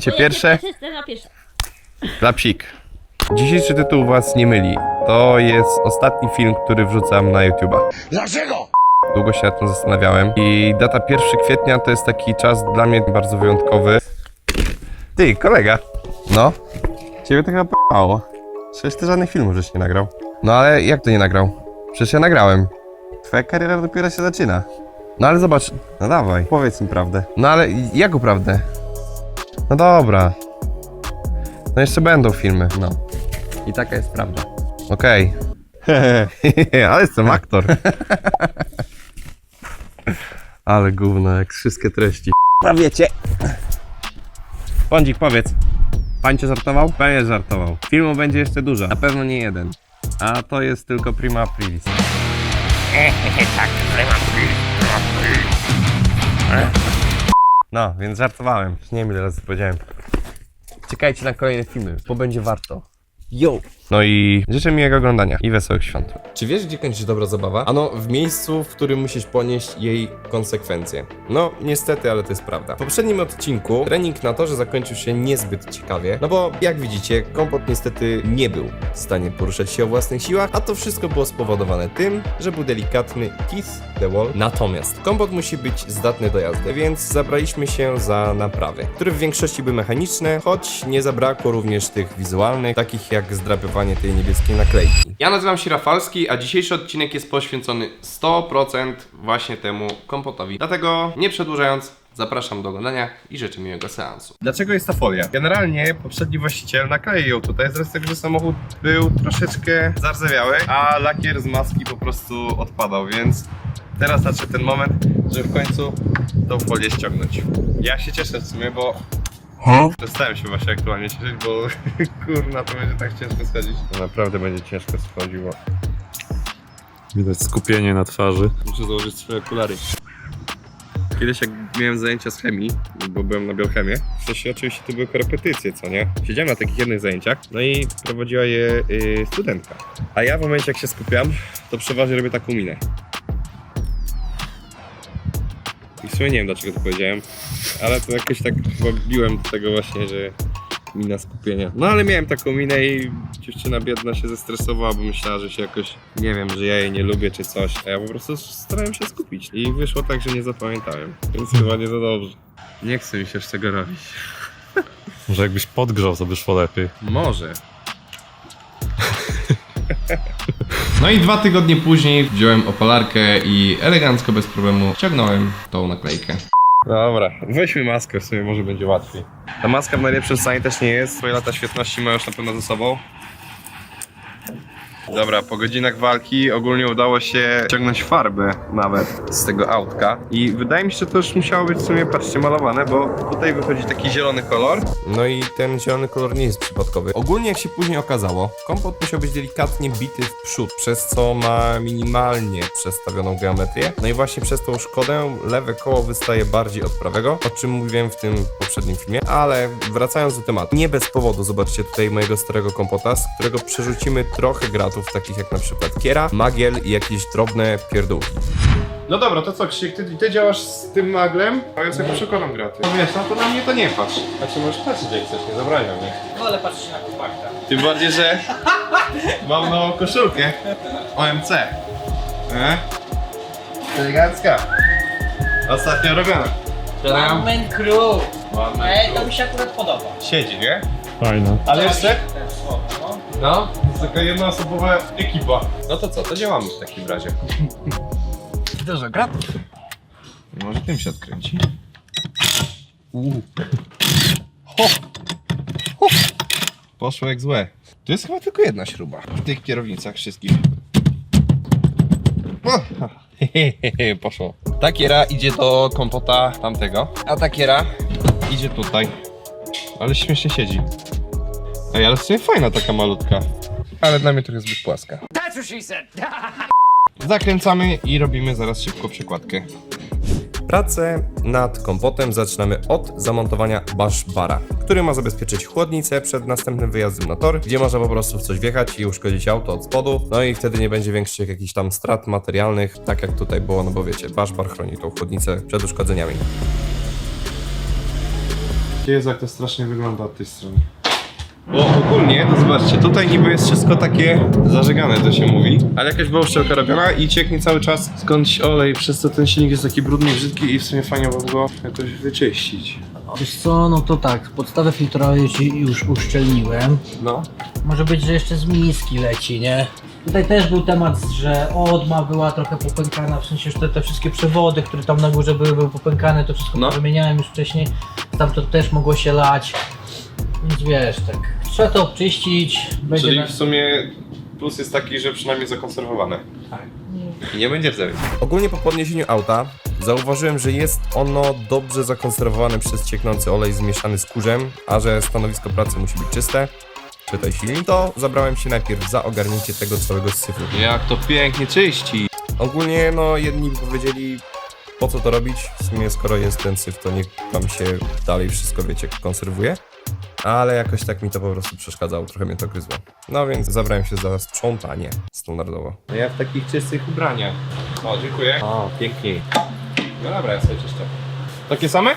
Cię pierwsze? Na pierwsze. Klapsik. Dzisiejszy tytuł was nie myli. To jest ostatni film, który wrzucam na YouTube'a. Dlaczego? Długo się nad tym zastanawiałem. I data 1 kwietnia to jest taki czas dla mnie bardzo wyjątkowy. Ty, kolega. No? Ciebie to chyba p***ało. Przecież ty żadnych filmów żeś nie nagrał. No ale jak to nie nagrał? Przecież ja nagrałem. Twoja kariera dopiero się zaczyna. No ale zobacz, no dawaj, powiedz mi prawdę. No ale jaką prawdę? No dobra. No jeszcze będą filmy, no. I taka jest prawda. Okej. ale jestem aktor. ale gówno, jak wszystkie treści. A wiecie. Powiedz. Pan cię żartował? Pewnie żartował. Filmu będzie jeszcze dużo. Na pewno nie jeden. A to jest tylko prima aprilis. No, więc żartowałem. Nie wiem ile razy powiedziałem. Czekajcie na kolejne filmy, bo będzie warto. Yo! No i życzę miłego oglądania i wesołych świąt. Czy wiesz, gdzie kończy się dobra zabawa? Ano, w miejscu, w którym musisz ponieść jej konsekwencje. No, niestety, ale to jest prawda. W poprzednim odcinku trening na torze zakończył się niezbyt ciekawie, no bo jak widzicie, kompot niestety nie był w stanie poruszać się o własnych siłach, a to wszystko było spowodowane tym, że był delikatny teeth the wall. Natomiast kompot musi być zdatny do jazdy, więc zabraliśmy się za naprawy, które w większości były mechaniczne, choć nie zabrakło również tych wizualnych, takich jak zdrapywanie tej niebieskiej naklejki. Ja nazywam się Rafalski, a dzisiejszy odcinek jest poświęcony 100% właśnie temu kompotowi. Dlatego nie przedłużając, zapraszam do oglądania i życzę miłego seansu. Dlaczego jest ta folia? Generalnie poprzedni właściciel nakleił ją tutaj z racji tego, że samochód był troszeczkę zardzewiały, a lakier z maski po prostu odpadał, więc teraz nadszedł ten moment, żeby w końcu tą folię ściągnąć. Ja się cieszę w sumie, bo Przestałem się właśnie aktualnie cieszyć, bo kurna to będzie tak ciężko schodzić. To naprawdę będzie ciężko schodzić, bo Widać skupienie na twarzy. muszę założyć swoje okulary. Kiedyś jak miałem zajęcia z chemii, bo byłem na biochemię, w sensie oczywiście to były korepetycje, co nie? Siedziałem na takich jednych zajęciach, no i prowadziła je y, studentka. A ja w momencie jak się skupiam, to przeważnie robię taką minę. I w sumie nie wiem dlaczego to powiedziałem, ale to jakoś tak chyba biłem do tego właśnie, że mina skupienia. No ale miałem taką minę i dziewczyna biedna się zestresowała, bo myślała, że się jakoś, nie wiem, że ja jej nie lubię czy coś, a ja po prostu starałem się skupić. I wyszło tak, że nie zapamiętałem, więc chyba nie za dobrze. Nie chcę mi się już tego robić. Może jakbyś podgrzał, to by szło lepiej. Może. No i dwa tygodnie później wziąłem opalarkę i elegancko, bez problemu ściągnąłem tą naklejkę. Dobra, weźmy maskę, w sumie może będzie łatwiej. Ta maska w najlepszym stanie też nie jest, swoje lata świetności ma już na pewno ze sobą. Dobra, po godzinach walki ogólnie udało się ciągnąć farbę nawet z tego autka i wydaje mi się, że to już musiało być w sumie, patrzcie, malowane, bo tutaj wychodzi taki zielony kolor. No i ten zielony kolor nie jest przypadkowy. Ogólnie jak się później okazało, kompot musiał być delikatnie bity w przód, przez co ma minimalnie przestawioną geometrię. No i właśnie przez tą szkodę lewe koło wystaje bardziej od prawego, o czym mówiłem w tym poprzednim filmie, ale wracając do tematu, nie bez powodu zobaczcie tutaj mojego starego kompota, z którego przerzucimy trochę gratów, takich jak na przykład kiera, magiel i jakieś drobne pierdółki. No dobra, to co Krzyk, ty, ty działasz z tym maglem, a ja sobie przekonam graty. No wiesz, no to na mnie to nie patrz. Znaczy możesz patrzeć jak chcesz, nie zabraniam, nie? No ale patrzcie na kompakta. Tym bardziej, że mam nową koszulkę OMC. E? Elegancka. Ostatnio robiona. Moment crew. Ej, to mi się akurat podoba. Siedzi, nie? Fajne. Ale jeszcze? Słowo, no. No, taka jednoosobowa ekipa. No to co, to działamy w takim razie. Dużo gratów. Może tym się odkręci. Uuu. Ho. Ho. Poszło jak złe. Tu jest chyba tylko jedna śruba. W tych kierownicach wszystkich. O, hehehe, Poszło. Ta kiera idzie do kompota tamtego, a ta kiera idzie tutaj. Ale śmiesznie siedzi. Ej, ale w sumie fajna taka malutka. Ale dla mnie trochę zbyt płaska. Zakręcamy i robimy zaraz szybko przekładkę. Pracę nad kompotem zaczynamy od zamontowania bash bara, który ma zabezpieczyć chłodnicę przed następnym wyjazdem na tor, gdzie można po prostu w coś wjechać i uszkodzić auto od spodu, no i wtedy nie będzie większych jakichś tam strat materialnych, tak jak tutaj było, no bo wiecie, bash bar chroni tą chłodnicę przed uszkodzeniami. Jezu, jak to strasznie wygląda od tej strony. Bo ogólnie, to zobaczcie, tutaj niby jest wszystko takie zażegane, to się mówi, ale jakaś była uszczelka robiona i cieknie cały czas skądś olej, przez to ten silnik jest taki brudny, brzydki i w sumie fajnie by go jakoś wyczyścić. Wiesz co, no to tak, podstawę filtrową już, już uszczelniłem. No. Może być, że jeszcze z miski leci, nie? Tutaj też był temat, że odma była trochę popękana, w sensie, że te, te wszystkie przewody, które tam na górze były, były popękane, to wszystko No. wymieniałem już wcześniej. Tam to też mogło się lać. Więc wiesz, tak, trzeba to obczyścić. Będzie Czyli na... w sumie plus jest taki, że przynajmniej zakonserwowane. Tak. I nie będzie rdzewieć. Ogólnie po podniesieniu auta zauważyłem, że jest ono dobrze zakonserwowane przez cieknący olej zmieszany z kurzem, a że stanowisko pracy musi być czyste, czytaj silnik, to zabrałem się najpierw za ogarnięcie tego całego syfu. Jak to pięknie czyści! Ogólnie, no, jedni powiedzieli, po co to robić, w sumie skoro jest ten syf, to niech tam się dalej wszystko, wiecie, konserwuje. Ale jakoś tak mi to po prostu przeszkadzało, trochę mnie to gryzło. No więc zabrałem się za sprzątanie standardowo. Ja w takich czystych ubraniach. O, dziękuję. O, pięknie. No dobra, ja sobie czyszczę. Takie same?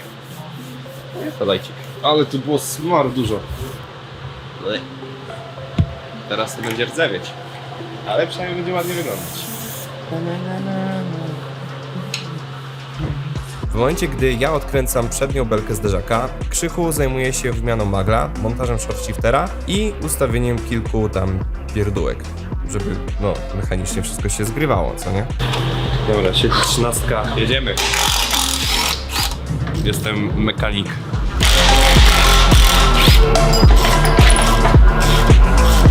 Nie, to dajcie. Ale tu było smar dużo. Ej. Teraz to będzie rdzewieć. Ale przynajmniej będzie ładnie wyglądać. W momencie, gdy ja odkręcam przednią belkę zderzaka, Krzychu zajmuje się wymianą magla, montażem shortshiftera i ustawieniem kilku tam pierdółek, żeby no mechanicznie wszystko się zgrywało, co nie? Dobra, sieć trzynastka, jedziemy. Jestem mechanik.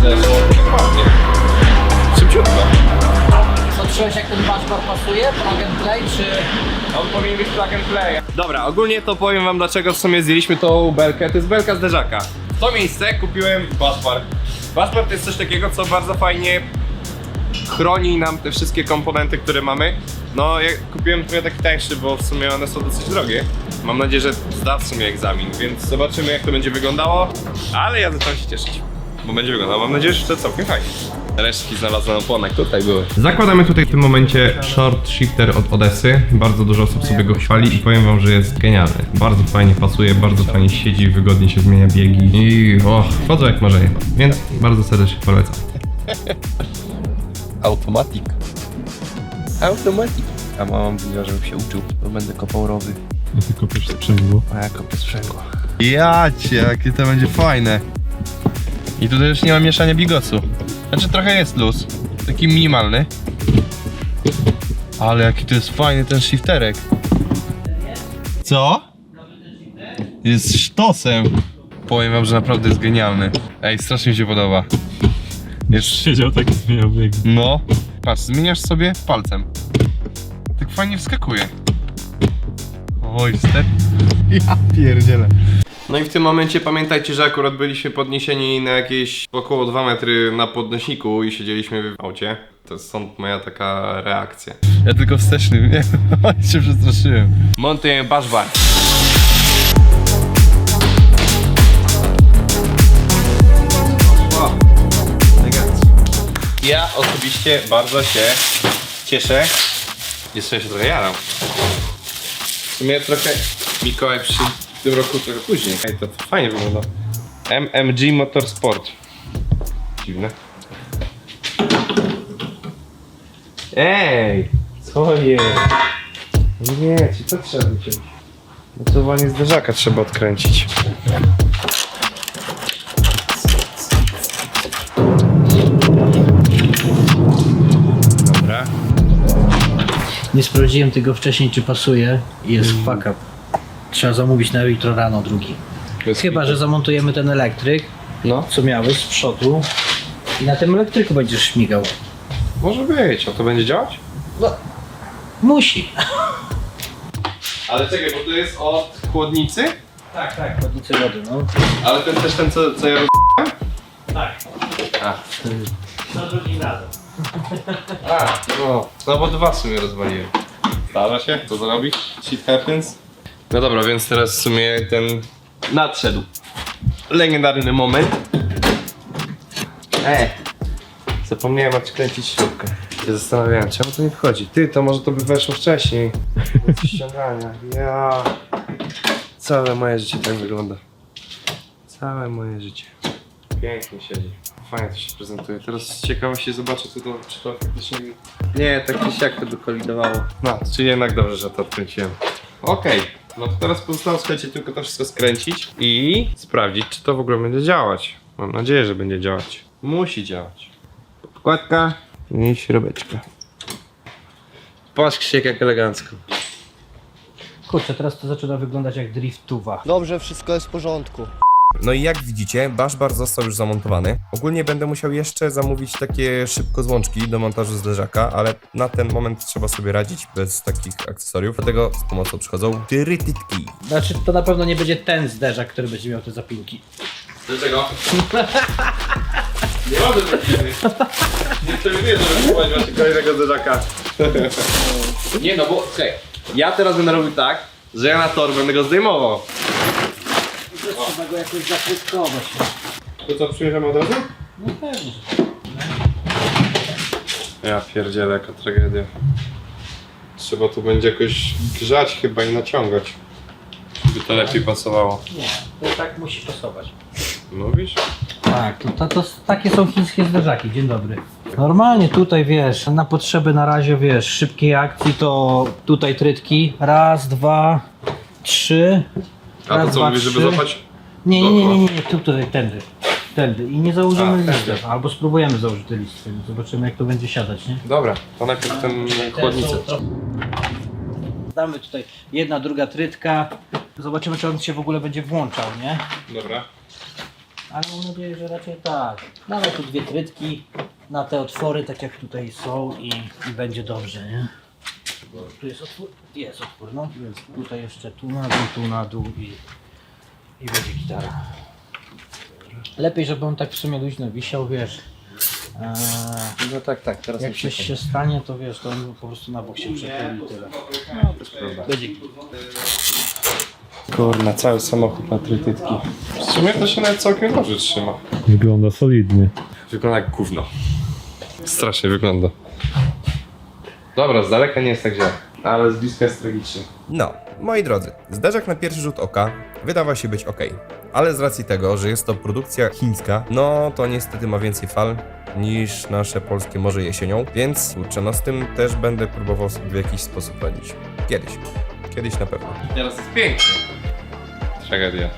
Szybciutko. Patrzyłeś jak ten baszbar pasuje? Plug and play czy... On powinien być plug and play. Dobra, ogólnie to powiem wam dlaczego w sumie zjedliśmy tą belkę. To jest belka zderzaka. W to miejsce kupiłem. Baspar to jest coś takiego, co bardzo fajnie chroni nam te wszystkie komponenty, które mamy. No, ja kupiłem trochę taki tańszy, bo w sumie one są dosyć drogie. Mam nadzieję, że zda w sumie egzamin, więc zobaczymy jak to będzie wyglądało. Ale ja zaczynam się cieszyć, bo będzie wyglądało. Mam nadzieję, że to całkiem fajnie. Resztki znalazłem na opłonach, tutaj były. Zakładamy tutaj w tym momencie short shifter od Odessy. Bardzo dużo osób sobie go chwali i powiem wam, że jest genialny. Bardzo fajnie pasuje, bardzo fajnie siedzi, wygodnie się zmienia biegi i och, chodzę jak marzeję. Więc bardzo serdecznie polecam. Automatik. Automatik. A mama mówiła, żebym się uczył, bo będę kopał rowy, Ja tylko pierwsze sprzęgło. a ja kopię sprzęgło. Jacie, jakie to będzie fajne. I tutaj już nie ma mieszania bigosu. Znaczy trochę jest luz, taki minimalny. Ale jaki to jest fajny ten shifterek. Co? Jest sztosem. Powiem wam, że naprawdę jest genialny. Ej, strasznie mi się podoba. Jest Siedział taki zmieniał biegi. no, patrz, zmieniasz sobie palcem. Tak fajnie wskakuje. Oj, step. Ja pierdzielę. No i w tym momencie pamiętajcie, że akurat byliśmy podniesieni na jakieś około 2 metry na podnośniku i siedzieliśmy w aucie. To stąd moja taka reakcja. Ja tylko wsteczny, nie? się przestraszyłem. Montujemy baszbar. Ja osobiście bardzo się cieszę. Jeszcze się trochę jaram. W sumie trochę Mikołaj przyszedł w tym roku trochę później. Ej, to fajnie wygląda. MMG Motorsport. Dziwne. Ej! Co jest? Nie, ci to trzeba wyciąć. Mocowanie zderzaka trzeba odkręcić. Dobra. Nie sprawdziłem tego wcześniej, czy pasuje i jest fuck up. Trzeba zamówić na jutro rano drugi. Chyba, że zamontujemy ten elektryk, No, co miałeś z przodu i na tym elektryku będziesz śmigał. może być. A to będzie działać? No, musi. Ale czekaj, bo to jest od chłodnicy? Tak, tak, chłodnicy wody, no. Ale ten też ten, co, co ja roz... Tak. A, Za drugim razem. a no, no bo dwa w sumie rozwaliłem. Zdarza się, co zrobi? Shit happens. No dobra, więc teraz w sumie ten nadszedł. Legendarny moment. E, zapomniałem odkręcić śrubkę. Się zastanawiałem, czemu to nie wchodzi. Ty, to może to by weszło wcześniej. Bez ściągania. Ja. Całe moje życie tak wygląda. Całe moje życie. Pięknie siedzi. Fajnie to się prezentuje. Teraz z ciekawości zobaczę, co to, czy to faktycznie... Nie, tak czy siak to by kolidowało. No, czy jednak dobrze, że to odkręciłem. Okej, no to teraz pozostało, słuchajcie, tylko to wszystko skręcić i sprawdzić, czy to w ogóle będzie działać. Mam nadzieję, że będzie działać. Musi działać. Podkładka i śrubeczka. Patrz Krzysiek jak elegancko. Kurczę, teraz to zaczyna wyglądać jak driftuwa. Dobrze, wszystko jest w porządku. No i jak widzicie, baszbar został już zamontowany. Ogólnie będę musiał jeszcze zamówić takie szybko złączki do montażu zderzaka, ale na ten moment trzeba sobie radzić bez takich akcesoriów. Dlatego z pomocą przychodzą trytytki. Znaczy, to na pewno nie będzie ten zderzak, który będzie miał te zapinki. Dlaczego? Nie może być Nie przewiduję, żeby kupować właśnie kolejnego zderzaka. Nie no, bo hej, ja teraz będę robił tak, że ja na tor będę go zdejmował. Go jakoś zapłytkować. To co, przyjeżdżamy od razu? No pewnie. Ja pierdzielę, jaka tragedia. Trzeba tu będzie jakoś grzać chyba i naciągać. By to lepiej pasowało. Nie, to tak musi pasować. Mówisz? Tak, to, to, to takie są chińskie zderzaki. Dzień dobry. Normalnie tutaj wiesz, na potrzeby na razie wiesz, szybkiej akcji to tutaj trytki. Raz, dwa, trzy. A Raz, to co dwa, mówisz, żeby trzy. złapać? Nie, nie, nie, nie, nie, tu, tutaj, tędy. Tędy. I nie założymy A, tędy. listwy. Albo spróbujemy założyć te listwy. Zobaczymy jak to będzie siadać, nie? Dobra, to najpierw ten chłodnicę. Damy tutaj jedna, druga trytka. Zobaczymy czy on się w ogóle będzie włączał, nie? Dobra. Ale mam nadzieję, że raczej tak. Damy tu dwie trytki na te otwory, tak jak tutaj są i, i będzie dobrze, nie? Bo tu jest otwór, jest otwór, no. Więc tutaj jeszcze tu na dół, tu na dół i, i będzie gitara. Lepiej, żeby on tak w sumie luźno wisiał, wiesz. Eee, No tak, tak, teraz jak coś się stanie, to wiesz, to on po prostu na bok się przechyli i tyle. No. Kurna, cały samochód na trytytki. W sumie to się nawet całkiem dobrze trzyma. Wygląda solidnie. Wygląda jak gówno. Strasznie wygląda. Dobra, z daleka nie jest tak źle, ale z bliska jest tragicznie. No, moi drodzy, zderzak na pierwszy rzut oka wydawał się być ok, ale z racji tego, że jest to produkcja chińska, no to niestety ma więcej fal niż nasze polskie morze jesienią, więc kurczę, no z tym też będę próbował sobie w jakiś sposób radzić. Kiedyś. Kiedyś na pewno. Teraz jest pięknie. Tragedia.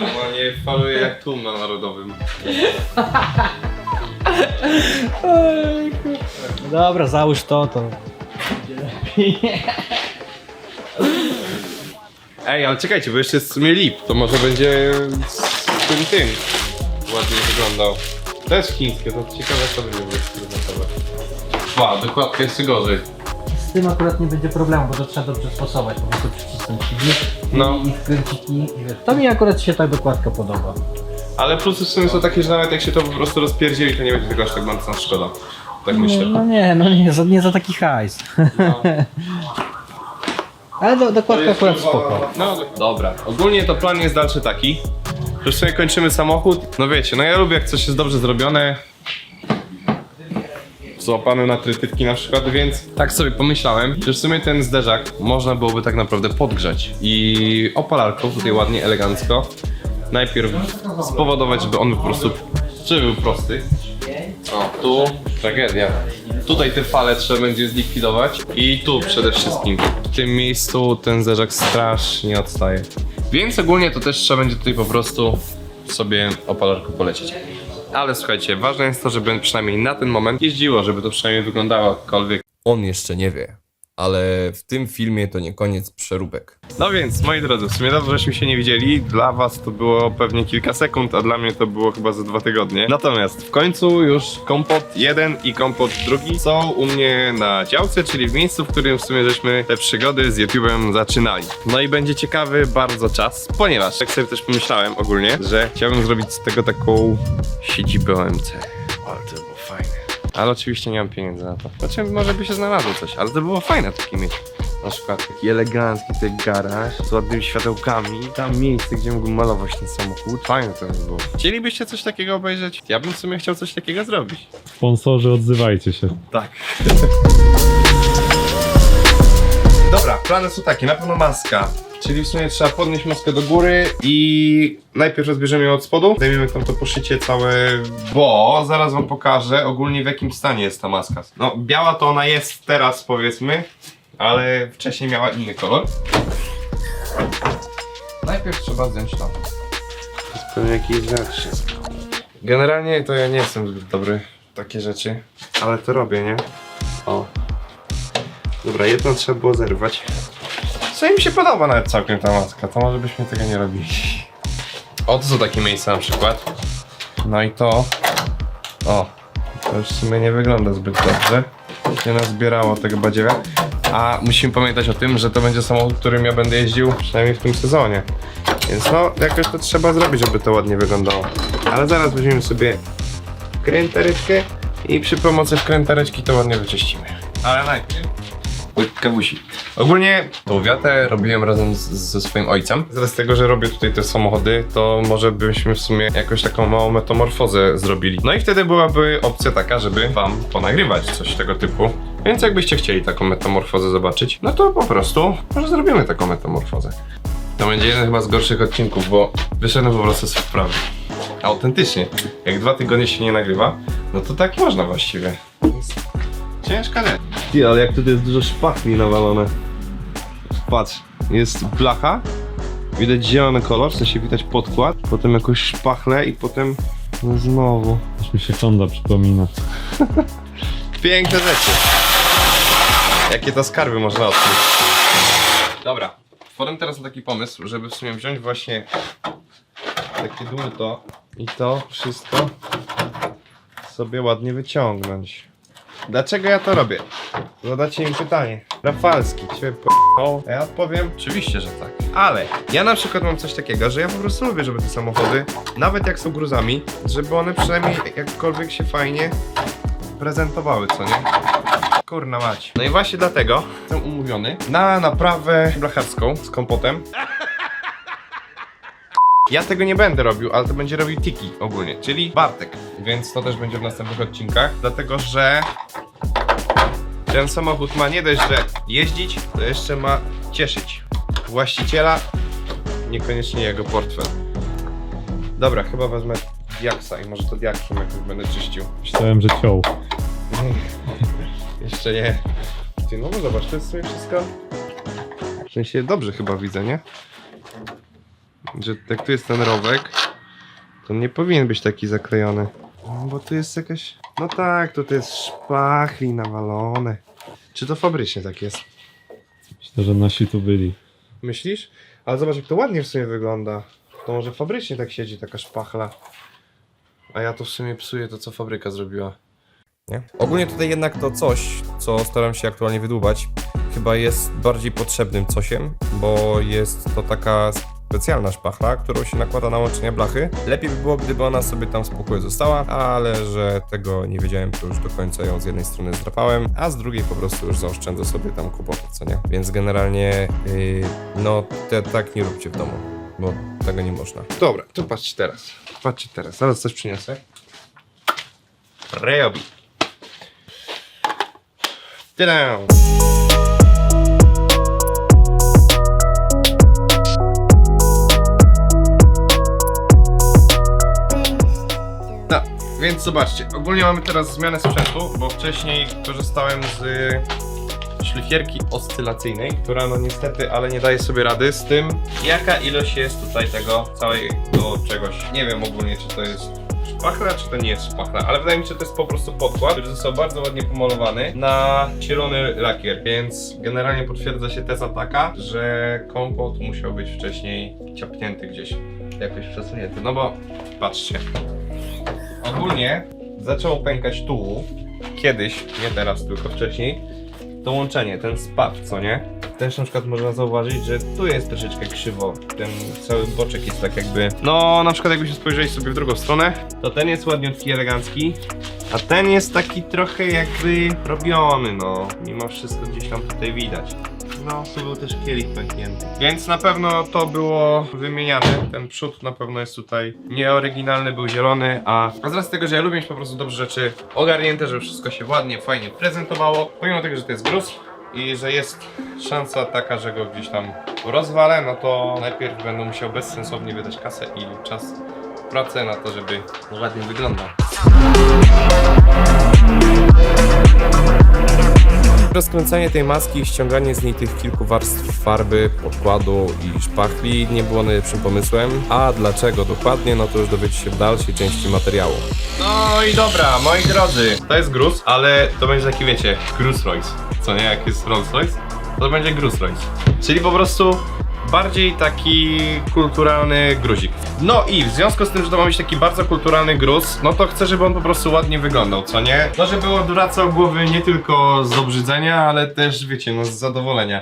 Normalnie faluję jak tłum na narodowym. Dobra, załóż to, to. Ej, ale czekajcie, bo jeszcze jest w sumie lip. To może będzie z tym tym ładnie wyglądał. To jest chińskie, to ciekawe co będzie eksperymentowe. Wow, dokładnie jeszcze gorzej. Z tym akurat nie będzie problemu, bo to trzeba dobrze stosować, po prostu przycisnąć dźwig No. i wkręciki. i wiesz. To mi akurat się ta dokładka podoba. Ale plusy w sumie są takie, że nawet jak się to po prostu rozpierdzieli, to nie będzie tego aż tak mocno szkoda. Tak myślę. no nie, no nie, za, nie za taki hajs. No. Ale do, dokładka akurat spoko. No dobra. Ogólnie to plan jest dalszy taki, że w sumie kończymy samochód. No wiecie, no ja lubię jak coś jest dobrze zrobione. Złapane na trytytki na przykład, więc tak sobie pomyślałem, że w sumie ten zderzak można byłoby tak naprawdę podgrzać. I opalarką tutaj ładnie, elegancko. Najpierw spowodować, żeby on po prostu, żeby był prosty. O, tu tragedia. Tutaj te fale trzeba będzie zlikwidować i tu przede wszystkim. W tym miejscu ten zderzak strasznie odstaje. Więc ogólnie to też trzeba będzie tutaj po prostu sobie opalarką polecieć. Ale słuchajcie, ważne jest to, żeby przynajmniej na ten moment jeździło, żeby to przynajmniej wyglądało jakkolwiek. On jeszcze nie wie, ale w tym filmie to nie koniec przeróbek. No więc, moi drodzy, w sumie dawno żeśmy się nie widzieli. Dla was to było pewnie kilka sekund, a dla mnie to było chyba za dwa tygodnie. Natomiast w końcu już kompot jeden i kompot drugi są u mnie na działce, czyli w miejscu, w którym w sumie żeśmy te przygody z YouTube'em zaczynali. No i będzie ciekawy bardzo czas, ponieważ tak sobie też pomyślałem ogólnie, że chciałbym zrobić z tego taką siedzibę OMC. Ale oczywiście nie mam pieniędzy na to. Znaczy, może by się znalazło coś, ale to było fajne takie mieć. Na przykład taki elegancki tutaj garaż z ładnymi światełkami. Tam miejsce, gdzie mógłbym malować ten samochód. Fajne to by było. Chcielibyście coś takiego obejrzeć? Ja bym w sumie chciał coś takiego zrobić. Sponsorzy, odzywajcie się. Tak. Dobra, plany są takie, na pewno maska. Czyli w sumie trzeba podnieść maskę do góry i najpierw rozbierzemy ją od spodu, zdejmiemy tam to poszycie całe, bo zaraz wam pokażę ogólnie w jakim stanie jest ta maska. No, biała to ona jest teraz powiedzmy, ale wcześniej miała inny kolor. Najpierw trzeba zdjąć to. To jest pewnie jakieś rzeczy. Generalnie to ja nie jestem zbyt dobry w takie rzeczy, ale to robię, nie? O. Dobra, jedno trzeba było zerwać. Co mi się podoba nawet całkiem ta maska, to może byśmy tego nie robili. O, to są takie miejsca na przykład. No i to... O, to już w sumie nie wygląda zbyt dobrze. Nie nazbierało tego badziewia. A musimy pamiętać o tym, że to będzie samochód, którym ja będę jeździł przynajmniej w tym sezonie. Więc no, jakoś to trzeba zrobić, żeby to ładnie wyglądało. Ale zaraz weźmiemy sobie krętareczkę i przy pomocy wkrętareczki to ładnie wyczyścimy. Ale najpierw łyk buzi. Ogólnie tą wiatę robiłem razem z, ze swoim ojcem. Z tego, że robię tutaj te samochody, to może byśmy w sumie jakąś taką małą metamorfozę zrobili. No i wtedy byłaby opcja taka, żeby wam ponagrywać coś tego typu. Więc jakbyście chcieli taką metamorfozę zobaczyć, no to po prostu może zrobimy taką metamorfozę. To będzie jeden chyba z gorszych odcinków, bo wyszedłem po prostu z wprawy. Autentycznie. Jak dwa tygodnie się nie nagrywa, no to tak można właściwie. Ciężka rzecz. Ty, ale jak tutaj jest dużo szpachli nawalone. Patrz, jest blacha, widać zielony kolor, w sensie widać podkład, potem jakąś szpachlę i potem no znowu. Aż mi się Honda przypomina. Piękne rzeczy. Jakie to skarby można odkryć. Dobra, wpadłem teraz na taki pomysł, żeby w sumie wziąć właśnie takie dłuto i to wszystko sobie ładnie wyciągnąć. Dlaczego ja to robię? Zadacie mi pytanie. Rafalski, cię p***ał? A ja odpowiem, oczywiście, że tak. Ale ja na przykład mam coś takiego, że ja po prostu lubię, żeby te samochody, nawet jak są gruzami, żeby one przynajmniej jakkolwiek się fajnie prezentowały, co nie? Kurna mać. No i właśnie dlatego jestem umówiony na naprawę blacharską z kompotem. Ja tego nie będę robił, ale to będzie robił Tiki ogólnie, czyli Bartek. Więc to też będzie w następnych odcinkach, dlatego że ten samochód ma nie dość, że jeździć, to jeszcze ma cieszyć właściciela, niekoniecznie jego portfel. Dobra, chyba wezmę diaksa i może to diaksem jakoś będę czyścił. Myślałem, że ciął. Jeszcze nie. Ty, no zobacz, to jest sobie wszystko. W sensie dobrze chyba widzę, nie? Że jak tu jest ten rowek, to nie powinien być taki zaklejony. No, bo tu jest jakaś. No tak, tutaj jest szpachli nawalone. Czy to fabrycznie tak jest? Myślę, że nasi tu byli. Myślisz? Ale zobacz, jak to ładnie w sumie wygląda. To może fabrycznie tak siedzi taka szpachla. A ja to w sumie psuję to, co fabryka zrobiła. Nie? Ogólnie tutaj jednak to coś, co staram się aktualnie wydłubać, chyba jest bardziej potrzebnym cosiem, bo jest to taka specjalna szpachla, którą się nakłada na łączenie blachy. Lepiej by było, gdyby ona sobie tam w spokoju została, ale że tego nie wiedziałem, to już do końca ją z jednej strony zdrapałem, a z drugiej po prostu już zaoszczędzę sobie tam kłopoty, co nie? Więc generalnie, yy, no te, tak nie róbcie w domu, bo tego nie można. Dobra, to patrzcie teraz. Patrzcie teraz, zaraz coś przyniosę. Ryobi. Tadam! Więc zobaczcie, ogólnie mamy teraz zmianę sprzętu, bo wcześniej korzystałem z szlifierki oscylacyjnej, która no niestety, ale nie daje sobie rady z tym, jaka ilość jest tutaj tego całego czegoś. Nie wiem ogólnie, czy to jest szpachla, czy to nie jest szpachla, ale wydaje mi się, że to jest po prostu podkład, który został bardzo ładnie pomalowany na zielony lakier, więc generalnie potwierdza się teza taka, że kompot musiał być wcześniej ciapnięty gdzieś, jakoś przesunięty, no bo patrzcie, ogólnie zaczęło pękać tu, kiedyś, nie teraz, tylko wcześniej, to łączenie, ten spad, co nie? Też na przykład można zauważyć, że tu jest troszeczkę krzywo. Ten cały boczek jest tak jakby. No, na przykład jakbyśmy spojrzeli sobie w drugą stronę, to ten jest ładniutki, elegancki, a ten jest taki trochę jakby robiony, no. Mimo wszystko gdzieś tam tutaj widać. No, tu był też kielich pęknięty. Więc na pewno to było wymieniane. Ten przód na pewno jest tutaj nieoryginalny, był zielony, a, a z racji tego, że ja lubię mieć po prostu dobrze rzeczy ogarnięte, żeby wszystko się ładnie, fajnie prezentowało, pomimo tego, że to jest gruz i że jest szansa taka, że go gdzieś tam rozwalę, no to najpierw będę musiał bezsensownie wydać kasę i czas pracę na to, żeby ładnie wyglądał. Rozkręcanie tej maski i ściąganie z niej tych kilku warstw farby, podkładu i szpachli nie było najlepszym pomysłem. A dlaczego dokładnie, no to już dowiecie się w dalszej części materiału. No i dobra, moi drodzy, to jest gruz, ale to będzie taki, wiecie, Gruz Royce. Co nie, jak jest Rolls Royce, to będzie Gruz Royce. Czyli po prostu bardziej taki kulturalny gruzik. No i w związku z tym, że to ma być taki bardzo kulturalny gruz, no to chcę, żeby on po prostu ładnie wyglądał, co nie? To, że było duraco głowy nie tylko z obrzydzenia, ale też, wiecie, no z zadowolenia.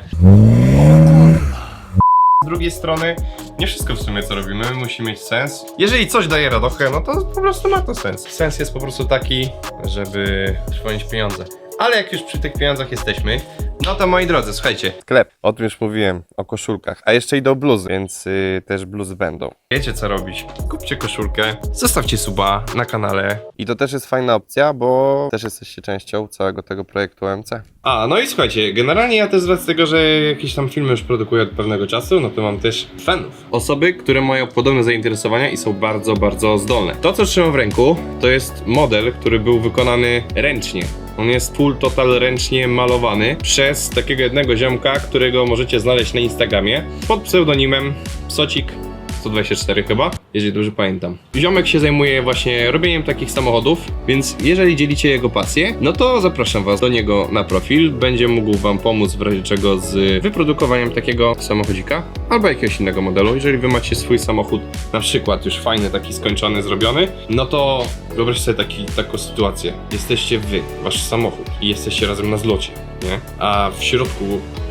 Z drugiej strony, nie wszystko w sumie co robimy musi mieć sens. Jeżeli coś daje radochę, no to po prostu ma to sens. Sens jest po prostu taki, żeby trwonić pieniądze. Ale jak już przy tych pieniądzach jesteśmy, no to moi drodzy, słuchajcie. Sklep, o tym już mówiłem, o koszulkach. A jeszcze idą bluzy, więc y, też bluzy będą. Wiecie co robić. Kupcie koszulkę, zostawcie suba na kanale. I to też jest fajna opcja, bo też jesteście częścią całego tego projektu OMC. A, no i słuchajcie, generalnie ja też z racji tego, że jakieś tam filmy już produkuję od pewnego czasu, no to mam też fanów. Osoby, które mają podobne zainteresowania i są bardzo, bardzo zdolne. To, co trzymam w ręku, to jest model, który był wykonany ręcznie. On jest full total ręcznie malowany przez takiego jednego ziomka, którego możecie znaleźć na Instagramie pod pseudonimem Socik 124 chyba, jeżeli dobrze pamiętam. Ziomek się zajmuje właśnie robieniem takich samochodów, więc jeżeli dzielicie jego pasję, no to zapraszam was do niego na profil. Będzie mógł wam pomóc w razie czego z wyprodukowaniem takiego samochodzika albo jakiegoś innego modelu. Jeżeli wy macie swój samochód, na przykład już fajny, taki skończony, zrobiony, no to wyobraźcie sobie taki, taką sytuację. Jesteście wy, wasz samochód i jesteście razem na zlocie, nie? A w środku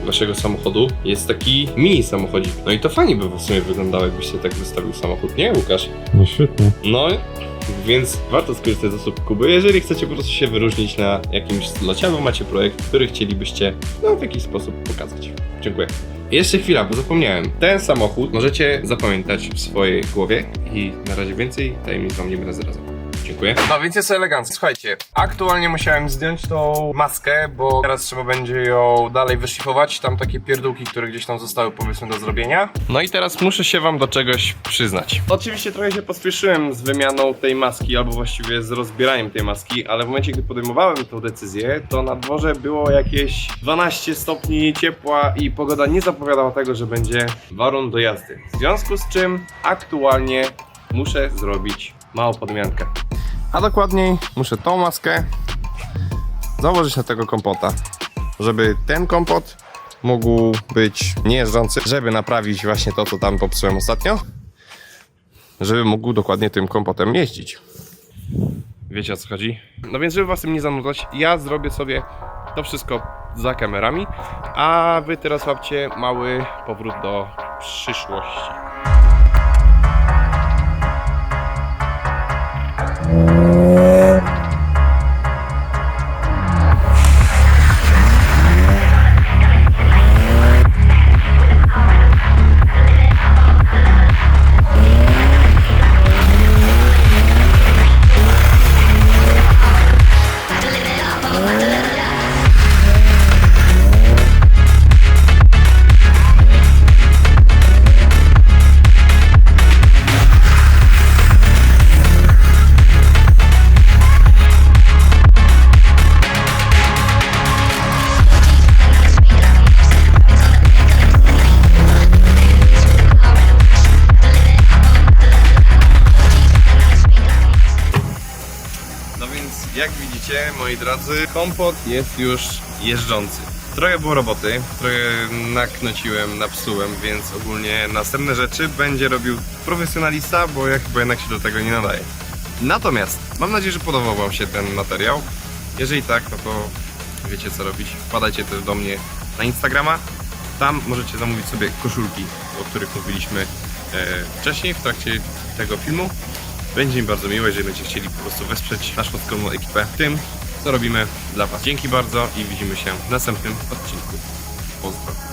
waszego samochodu jest taki mini samochodzik. No i to fajnie by w sumie wyglądało, jakbyś sobie tak wystawił samochód, nie Łukasz? No świetnie. No, więc warto skorzystać z usług Kuby, jeżeli chcecie po prostu się wyróżnić na jakimś zlocie, albo macie projekt, który chcielibyście no, w jakiś sposób pokazać. Dziękuję. Jeszcze chwila, bo zapomniałem. Ten samochód możecie zapamiętać w swojej głowie i na razie więcej tajemnic wam nie będę zdradzał. Dziękuję. No więc jest elegancko. Słuchajcie, aktualnie musiałem zdjąć tą maskę, bo teraz trzeba będzie ją dalej wyszlifować. Tam takie pierdółki, które gdzieś tam zostały powiedzmy do zrobienia. No i teraz muszę się wam do czegoś przyznać. Oczywiście trochę się pospieszyłem z wymianą tej maski, albo właściwie z rozbieraniem tej maski, ale w momencie, gdy podejmowałem tę decyzję, to na dworze było jakieś 12 stopni ciepła i pogoda nie zapowiadała tego, że będzie warun do jazdy. W związku z czym aktualnie muszę zrobić małą podmiankę. A dokładniej muszę tą maskę założyć na tego kompota, żeby ten kompot mógł być niejeżdżący, żeby naprawić właśnie to, co tam popsułem ostatnio, żeby mógł dokładnie tym kompotem jeździć. Wiecie o co chodzi? No więc, żeby was tym nie zanudzać, ja zrobię sobie to wszystko za kamerami, a wy teraz łapcie mały powrót do przyszłości. Jak widzicie, moi drodzy, kompot jest już jeżdżący. Trochę było roboty, trochę naknociłem, napsułem, więc ogólnie następne rzeczy będzie robił profesjonalista, bo ja chyba jednak się do tego nie nadaję. Natomiast mam nadzieję, że podobał Wam się ten materiał. Jeżeli tak, no to wiecie co robić. Wpadajcie też do mnie na Instagrama. Tam możecie zamówić sobie koszulki, o których mówiliśmy e, wcześniej w trakcie tego filmu. Będzie mi bardzo miło, jeżeli będziecie chcieli po prostu wesprzeć naszą skromną ekipę tym, co robimy dla Was. Dzięki bardzo i widzimy się w następnym odcinku. Pozdro.